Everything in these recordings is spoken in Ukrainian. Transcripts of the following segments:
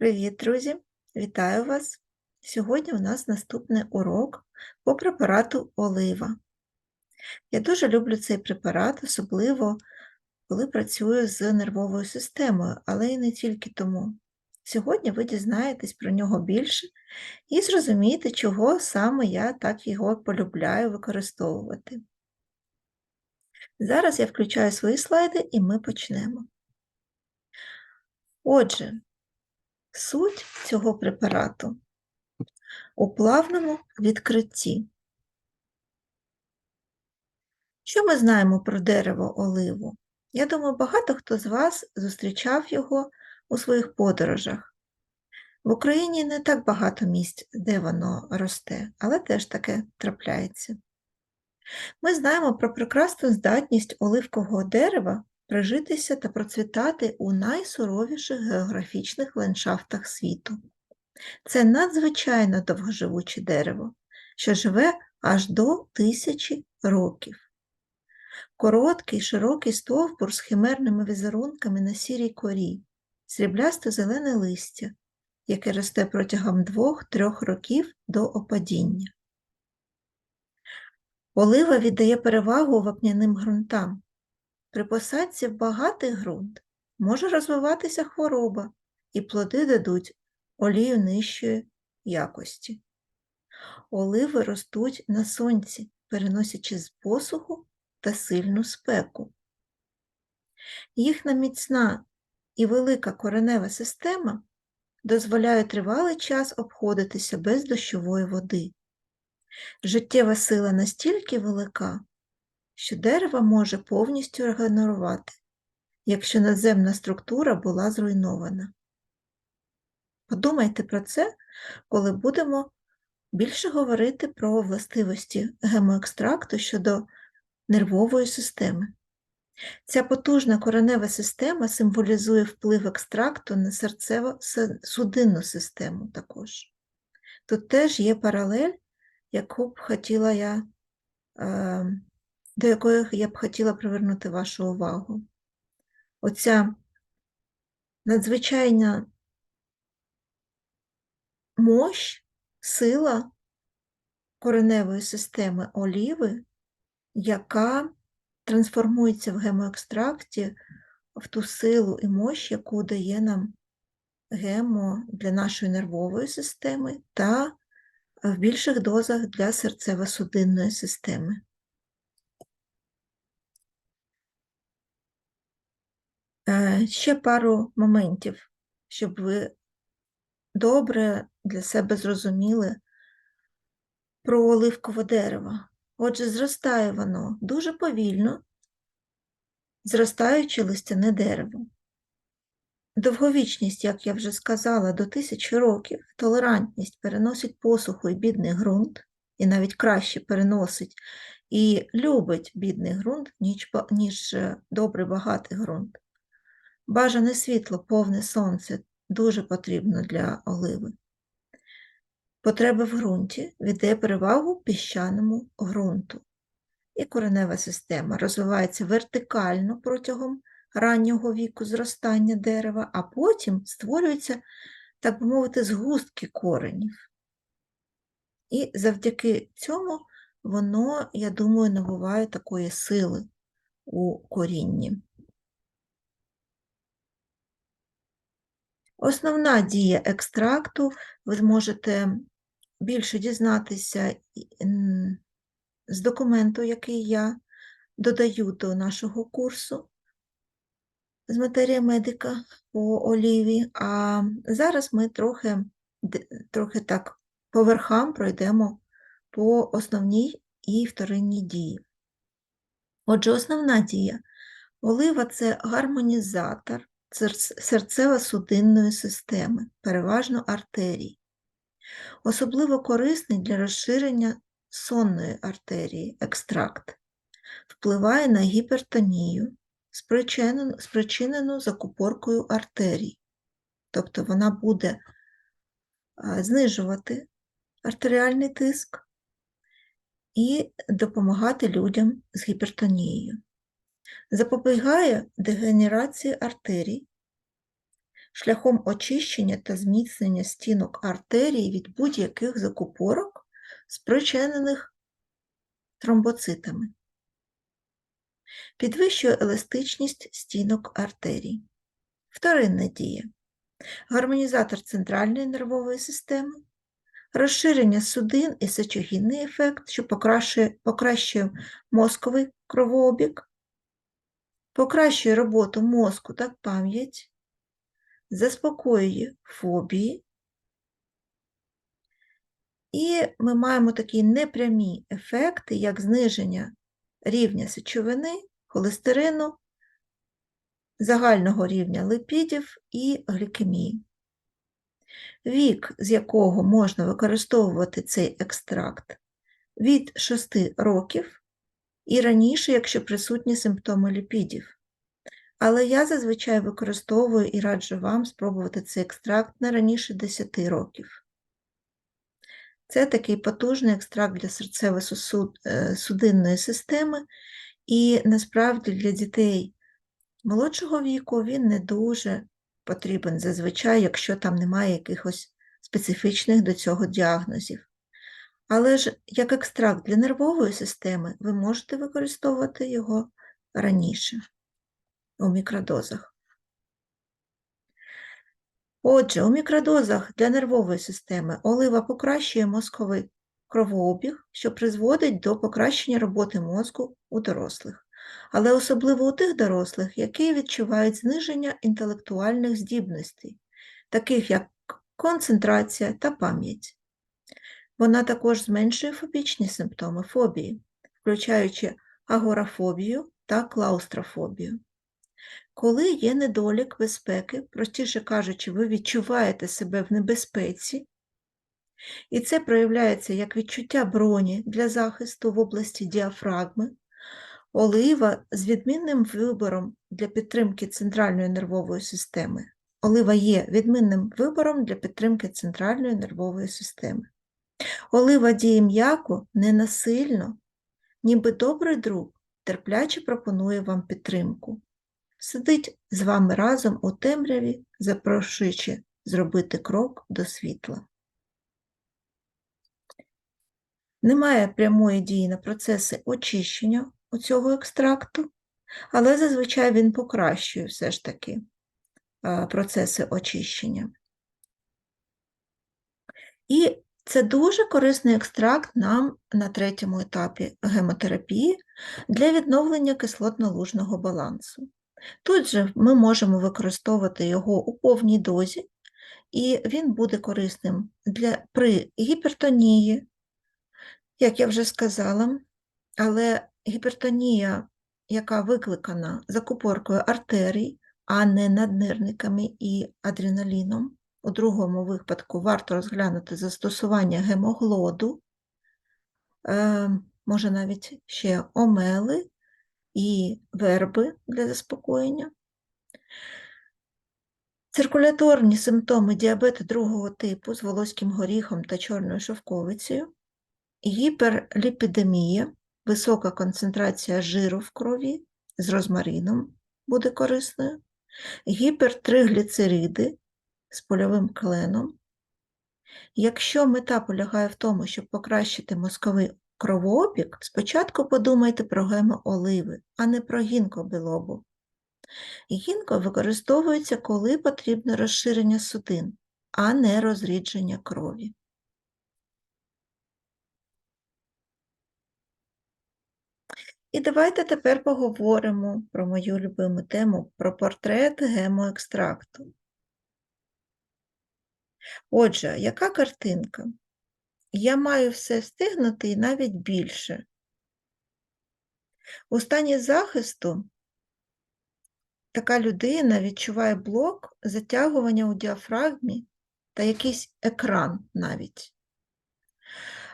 Привіт, друзі! Вітаю вас! Сьогодні у нас наступний урок по препарату олива. Я дуже люблю цей препарат, особливо коли працюю з нервовою системою, але і не тільки тому. Сьогодні ви дізнаєтесь про нього більше і зрозумієте, чого саме я так його полюбляю використовувати. Зараз я включаю свої слайди і ми почнемо. Отже, Суть цього препарату у плавному відкритті. Що ми знаємо про дерево оливу? Я думаю, багато хто з вас зустрічав його у своїх подорожах. В Україні не так багато місць, де воно росте, але теж таке трапляється. Ми знаємо про прекрасну здатність оливкового дерева прижитися та процвітати у найсуровіших географічних ландшафтах світу. Це надзвичайно довгоживуче дерево, що живе аж до тисячі років. Короткий широкий стовбур з химерними візерунками на сірій корі, сріблясто зелене листя, яке росте протягом двох-трьох років до опадіння. Олива віддає перевагу вапняним ґрунтам, при посадці в багатий ґрунт може розвиватися хвороба, і плоди дадуть олію нижчої якості. Оливи ростуть на сонці, переносячи з посуху та сильну спеку. Їхня міцна і велика коренева система дозволяє тривалий час обходитися без дощової води. Життєва сила настільки велика, що дерево може повністю регенерувати, якщо надземна структура була зруйнована. Подумайте про це, коли будемо більше говорити про властивості гемоекстракту щодо нервової системи. Ця потужна коренева система символізує вплив екстракту на серцево-судинну систему також. Тут теж є паралель, яку б хотіла я е, до якої я б хотіла привернути вашу увагу. Оця надзвичайна мощ, сила кореневої системи оліви, яка трансформується в гемоекстракті в ту силу і мощ, яку дає нам гемо для нашої нервової системи та в більших дозах для серцево-судинної системи. Ще пару моментів, щоб ви добре для себе зрозуміли про оливкове дерево. Отже, зростає воно дуже повільно, зростаючи листяне дерево. Довговічність, як я вже сказала, до тисячі років, толерантність переносить посуху і бідний ґрунт, і навіть краще переносить і любить бідний ґрунт, ніж е, добрий багатий ґрунт. Бажане світло, повне сонце дуже потрібно для оливи. Потреба в ґрунті віддає перевагу піщаному ґрунту. І коренева система розвивається вертикально протягом раннього віку зростання дерева, а потім створюються, так би мовити, згустки коренів. І завдяки цьому воно, я думаю, набуває такої сили у корінні. Основна дія екстракту, ви зможете більше дізнатися з документу, який я додаю до нашого курсу з матерії медика по оліві, а зараз ми трохи, трохи так по верхам пройдемо по основній і вторинній дії. Отже, основна дія. Олива це гармонізатор серцево-судинної системи, переважно артерій. Особливо корисний для розширення сонної артерії екстракт, впливає на гіпертонію, спричинену, закупоркою артерій, тобто вона буде знижувати артеріальний тиск і допомагати людям з гіпертонією запобігає дегенерації артерій, шляхом очищення та зміцнення стінок артерій від будь-яких закупорок, спричинених тромбоцитами. Підвищує еластичність стінок артерій. Вторинна дія. Гармонізатор центральної нервової системи, розширення судин і сечогінний ефект, що покращує, покращує мозковий кровообіг, покращує роботу мозку та пам'ять, заспокоює фобії. І ми маємо такі непрямі ефекти, як зниження рівня сечовини, холестерину, загального рівня липідів і глікемії. Вік, з якого можна використовувати цей екстракт, від 6 років і раніше, якщо присутні симптоми ліпідів. Але я зазвичай використовую і раджу вам спробувати цей екстракт не раніше 10 років. Це такий потужний екстракт для серцево-судинної системи, і насправді для дітей молодшого віку він не дуже потрібен зазвичай, якщо там немає якихось специфічних до цього діагнозів. Але ж як екстракт для нервової системи ви можете використовувати його раніше у мікродозах. Отже, у мікродозах для нервової системи олива покращує мозковий кровообіг, що призводить до покращення роботи мозку у дорослих, але особливо у тих дорослих, які відчувають зниження інтелектуальних здібностей, таких як концентрація та пам'ять. Вона також зменшує фобічні симптоми фобії, включаючи агорафобію та клаустрофобію. Коли є недолік безпеки, простіше кажучи, ви відчуваєте себе в небезпеці, і це проявляється як відчуття броні для захисту в області діафрагми, олива з відмінним вибором для підтримки центральної нервової системи. Олива є відмінним вибором для підтримки центральної нервової системи. Олива діє м'яко, ненасильно, ніби добрий друг терпляче пропонує вам підтримку. Сидить з вами разом у темряві, запрошуючи зробити крок до світла. Немає прямої дії на процеси очищення у цього екстракту, але зазвичай він покращує все ж таки процеси очищення. І це дуже корисний екстракт нам на третьому етапі гемотерапії для відновлення кислотно-лужного балансу. Тут же ми можемо використовувати його у повній дозі, і він буде корисним для, при гіпертонії, як я вже сказала, але гіпертонія, яка викликана закупоркою артерій, а не наднирниками і адреналіном, у другому випадку варто розглянути застосування гемоглоду, е, може навіть ще омели і верби для заспокоєння. Циркуляторні симптоми діабету другого типу з волоським горіхом та чорною шовковицею, гіперліпідемія, висока концентрація жиру в крові з розмарином буде корисною, гіпертригліцериди з польовим кленом. Якщо мета полягає в тому, щоб покращити мозковий кровообіг, спочатку подумайте про гемооливи, а не про гінкобілобу. Гінко використовується, коли потрібно розширення судин, а не розрідження крові. І давайте тепер поговоримо про мою любиму тему про портрет гемоекстракту. Отже, яка картинка? Я маю все встигнути і навіть більше. У стані захисту така людина відчуває блок затягування у діафрагмі та якийсь екран навіть.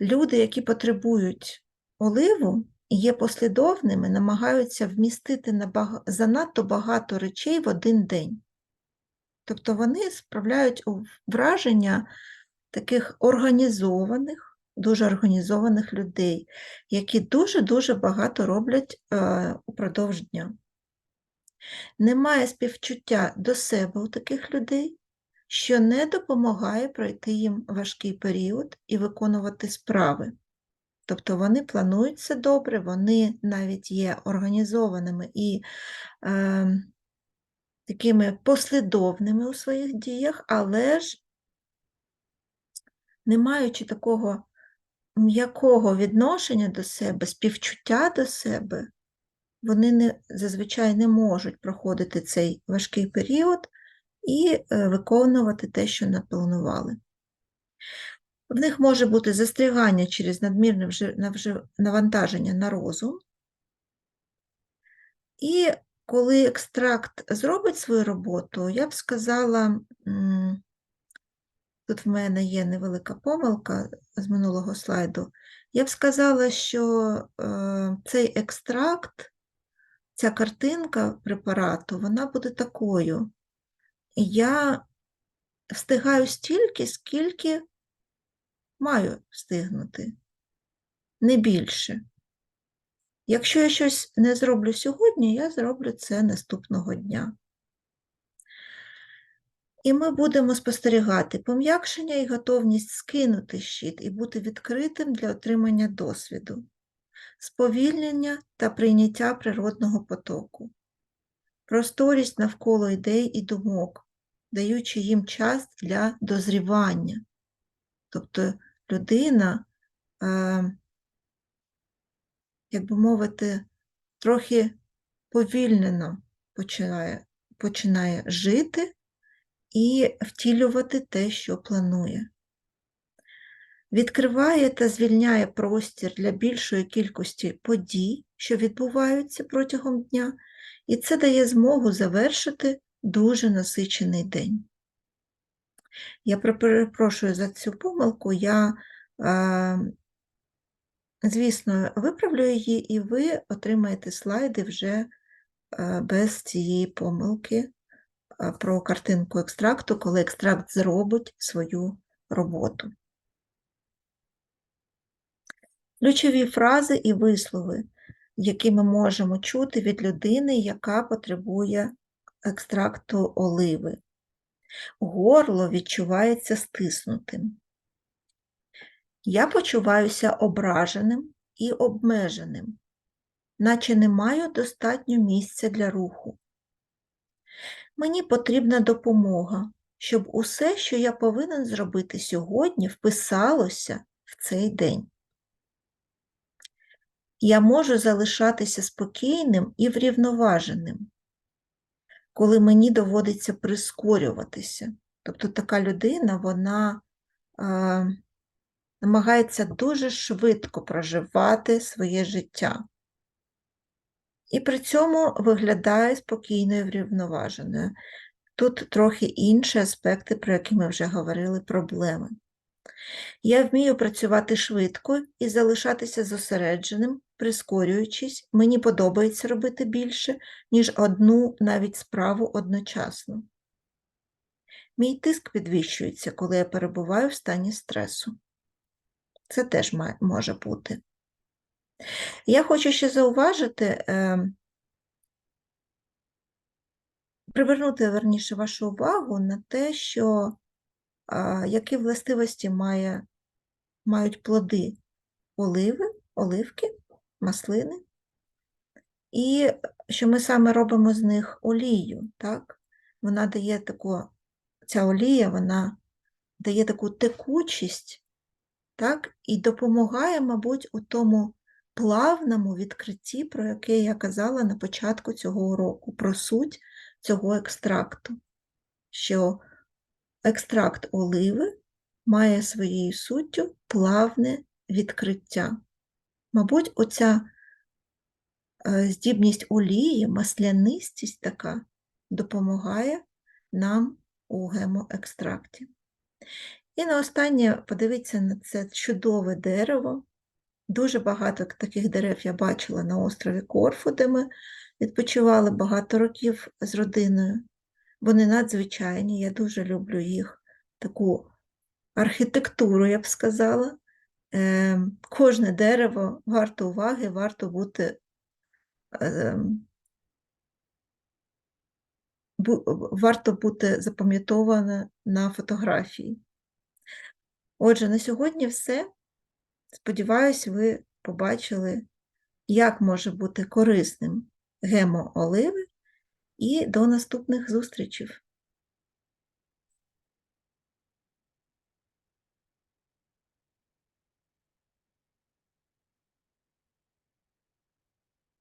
Люди, які потребують оливу є послідовними, намагаються вмістити на занадто багато речей в один день. Тобто вони справляють враження таких організованих, дуже організованих людей, які дуже-дуже багато роблять е, упродовж дня. Немає співчуття до себе у таких людей, що не допомагає пройти їм важкий період і виконувати справи. Тобто вони планують все добре, вони навіть є організованими і е, такими послідовними у своїх діях, але ж не маючи такого м'якого відношення до себе, співчуття до себе, вони не, зазвичай не можуть проходити цей важкий період і е, виконувати те, що напланували. В них може бути застрягання через надмірне навантаження на розум. І коли екстракт зробить свою роботу, я б сказала, тут в мене є невелика помилка з минулого слайду, я б сказала, що е, цей екстракт, ця картинка препарату, вона буде такою. Я встигаю стільки, скільки маю встигнути, не більше. Якщо я щось не зроблю сьогодні, я зроблю це наступного дня. І ми будемо спостерігати пом'якшення і готовність скинути щит і бути відкритим для отримання досвіду, сповільнення та прийняття природного потоку, просторість навколо ідей і думок, даючи їм час для дозрівання. Тобто людина, е, як би мовити, трохи повільнено починає, починає жити і втілювати те, що планує. Відкриває та звільняє простір для більшої кількості подій, що відбуваються протягом дня, і це дає змогу завершити дуже насичений день. Я перепрошую за цю помилку, я, е, звісно, виправлю її, і ви отримаєте слайди вже е, без цієї помилки е, про картинку екстракту, коли екстракт зробить свою роботу. Ключові фрази і вислови, які ми можемо чути від людини, яка потребує екстракту оливи. Горло відчувається стиснутим. Я почуваюся ображеним і обмеженим, наче не маю достатньо місця для руху. Мені потрібна допомога, щоб усе, що я повинен зробити сьогодні, вписалося в цей день. Я можу залишатися спокійним і врівноваженим, коли мені доводиться прискорюватися. Тобто така людина, вона намагається дуже швидко проживати своє життя. І при цьому виглядає спокійною врівноваженою. Тут трохи інші аспекти, про які ми вже говорили, проблеми. Я вмію працювати швидко і залишатися зосередженим, прискорюючись. Мені подобається робити більше, ніж одну навіть справу одночасно. Мій тиск підвищується, коли я перебуваю в стані стресу. Це теж може бути. Я хочу ще зауважити, е, привернути верніше вашу увагу на те, що які властивості має, мають плоди оливи, оливки, маслини, і що ми саме робимо з них олію. Так? Вона дає таку, ця олія, вона дає таку текучість, так? і допомагає, мабуть, у тому плавному відкритті, про яке я казала на початку цього уроку, про суть цього екстракту, що екстракт оливи має своєю суттю плавне відкриття. Мабуть, оця е, здібність олії, маслянистість така допомагає нам у гемоекстракті. І на останнє подивіться на це чудове дерево. Дуже багато таких дерев я бачила на острові Корфу, де ми відпочивали багато років з родиною. Вони надзвичайні, я дуже люблю їх, таку архітектуру, я б сказала. Е, Кожне дерево варто уваги, варто бути е, варто бути запам'ятоване на фотографії. Отже, на сьогодні все. Сподіваюсь, ви побачили, як може бути корисним гемо оливи. і до наступних зустрічей.